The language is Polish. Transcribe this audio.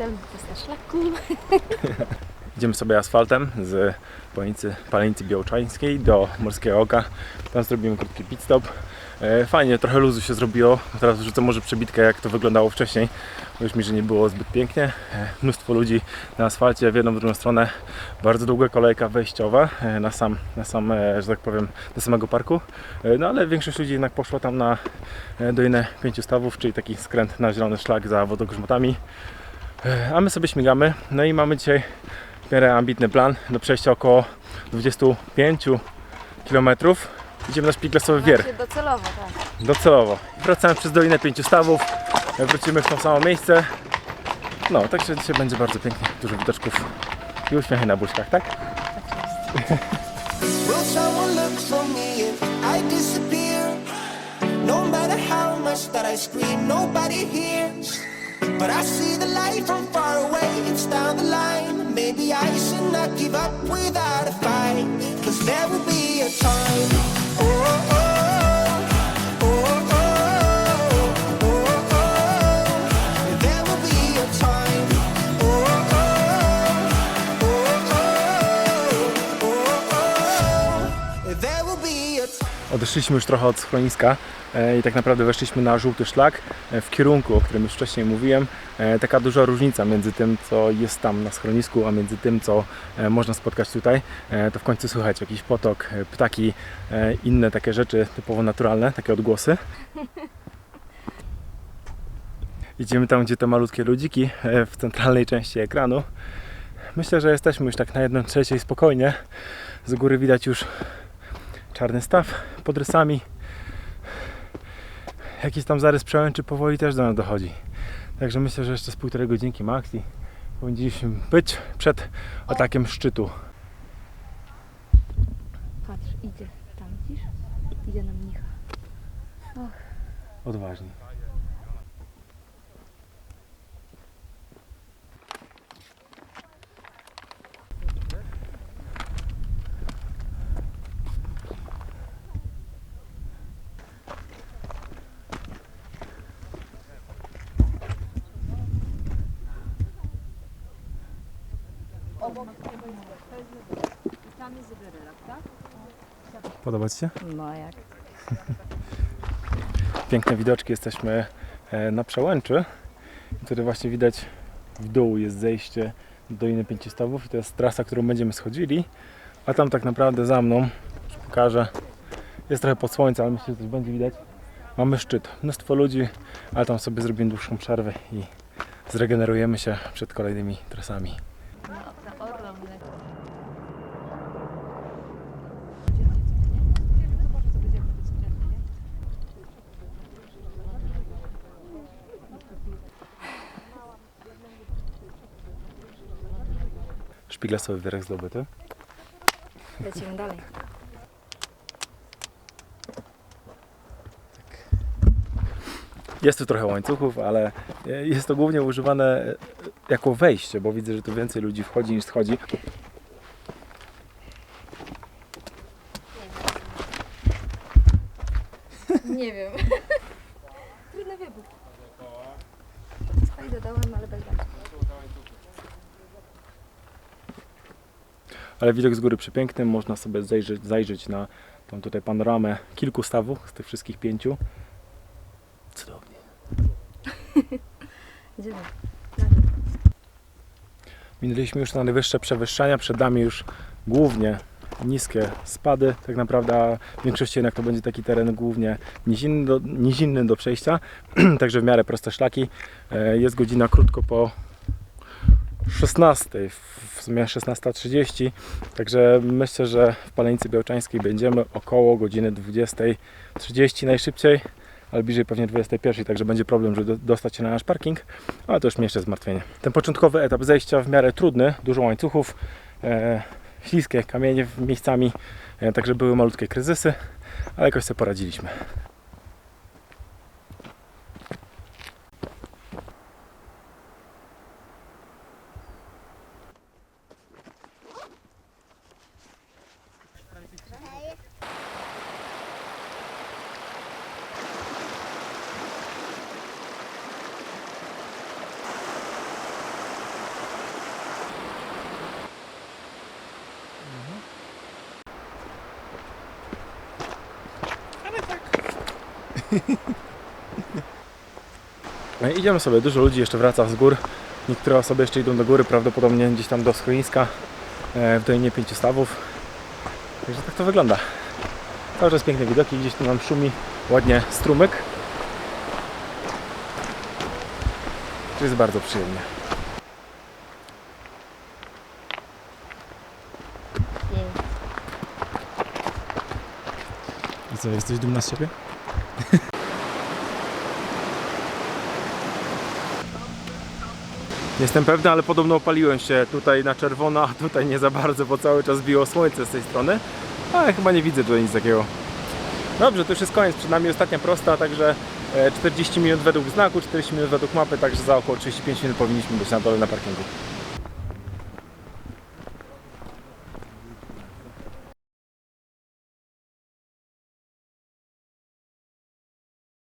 Na szlaku. Idziemy sobie asfaltem z Palenicy, Palenicy Białczańskiej do Morskiego Oka. Tam zrobimy krótki pit stop. E, Fajnie, trochę luzu się zrobiło. Teraz wrzucę może przebitkę jak to wyglądało wcześniej. Już mi, że nie było zbyt pięknie. E, Mnóstwo ludzi na asfalcie w jedną, w drugą stronę. Bardzo długa kolejka wejściowa e, na sam, na sam że tak powiem, do samego parku. No ale większość ludzi jednak poszła tam na e, Dolinę Pięciu Stawów, czyli taki skręt na zielony szlak za wodogrzmotami. E, A my sobie śmigamy. No i mamy dzisiaj w miarę ambitny plan do przejścia około 25 km. Idziemy na Szpiglesowy Wierch, Właśnie docelowo, tak. docelowo. I wracamy przez Dolinę Pięciu Stawów, e, wrócimy w to samo miejsce. No, także dzisiaj będzie bardzo pięknie, dużo widoczków i uśmiechy na buźkach, tak? Will someone But I see the light from far away, it's down the line. Maybe I should not give up without a fight. Cause there will be a Odeszliśmy już trochę od schroniska e, i tak naprawdę weszliśmy na żółty szlak e, w kierunku, o którym już wcześniej mówiłem. E, Taka duża różnica między tym, co jest tam na schronisku, a między tym, co można spotkać tutaj. To w końcu słychać jakiś potok, ptaki, inne takie rzeczy typowo naturalne, takie odgłosy. Idziemy tam, gdzie te malutkie ludziki w centralnej części ekranu. Myślę, że jesteśmy już tak na jedną trzeciej spokojnie. Z góry widać już czarny staw pod rysami. Jakiś tam zarys przełęczy powoli też do nas dochodzi. Także myślę, że jeszcze z półtorej godzinki max i powinniśmy być przed atakiem szczytu. Patrz, idzie. Tam widzisz? Idzie na mnicha. Odważnie. Podoba Ci się? No jak? piękne widoczki. Jesteśmy e, na przełęczy. Tutaj właśnie widać w dół jest zejście do Doliny Pięciu Stawów i to jest trasa, którą będziemy schodzili. A tam tak naprawdę za mną, już pokażę, jest trochę pod słońce, ale myślę, że też będzie widać. Mamy szczyt. Mnóstwo ludzi, ale tam sobie zrobimy dłuższą przerwę i zregenerujemy się przed kolejnymi trasami. Szpiglasowy wyrek zdobyty. Lecimy dalej. Jest tu trochę łańcuchów, ale jest to głównie używane jako wejście, bo widzę, że tu więcej ludzi wchodzi niż schodzi. Nie wiem. Trudno wybór. Spaj dodałem, ale bez. Ale widok z góry przepiękny, można sobie zajrzeć, zajrzeć na tą tutaj panoramę kilku stawów z tych wszystkich pięciu. Cudownie. Idziemy. Minęliśmy już na najwyższe przewyższenia, przed nami już głównie niskie spady, tak naprawdę w większości jednak to będzie taki teren głównie nizinny do, nizinny do przejścia, także w miarę proste szlaki. E, Jest godzina krótko po 16, w sumie 16.30, także myślę, że w Palenicy Białczańskiej będziemy około godziny 20.30 najszybciej, ale bliżej pewnie 21, także będzie problem, żeby do- dostać się na nasz parking, ale to już mniejsze zmartwienie. Ten początkowy etap zejścia w miarę trudny, dużo łańcuchów, e, śliskie kamienie miejscami, e, także były malutkie kryzysy, ale jakoś sobie poradziliśmy. No idziemy sobie, dużo ludzi jeszcze wraca z gór. Niektóre osoby jeszcze idą do góry, prawdopodobnie gdzieś tam do schroniska e, w Dolinie Pięciu Stawów. Także tak to wygląda. Cały czas piękne widoki, gdzieś tu nam szumi ładnie strumyk. To jest bardzo przyjemnie. I co, jesteś dumna z siebie? Jestem pewny, ale podobno opaliłem się tutaj na czerwono, a tutaj nie za bardzo, bo cały czas biło słońce z tej strony. Ale chyba nie widzę tutaj nic takiego. Dobrze, to już jest koniec. Przed nami ostatnia prosta, także e, 40 minut według znaku, 40 minut według mapy, także za około 35 minut powinniśmy być na dole na parkingu.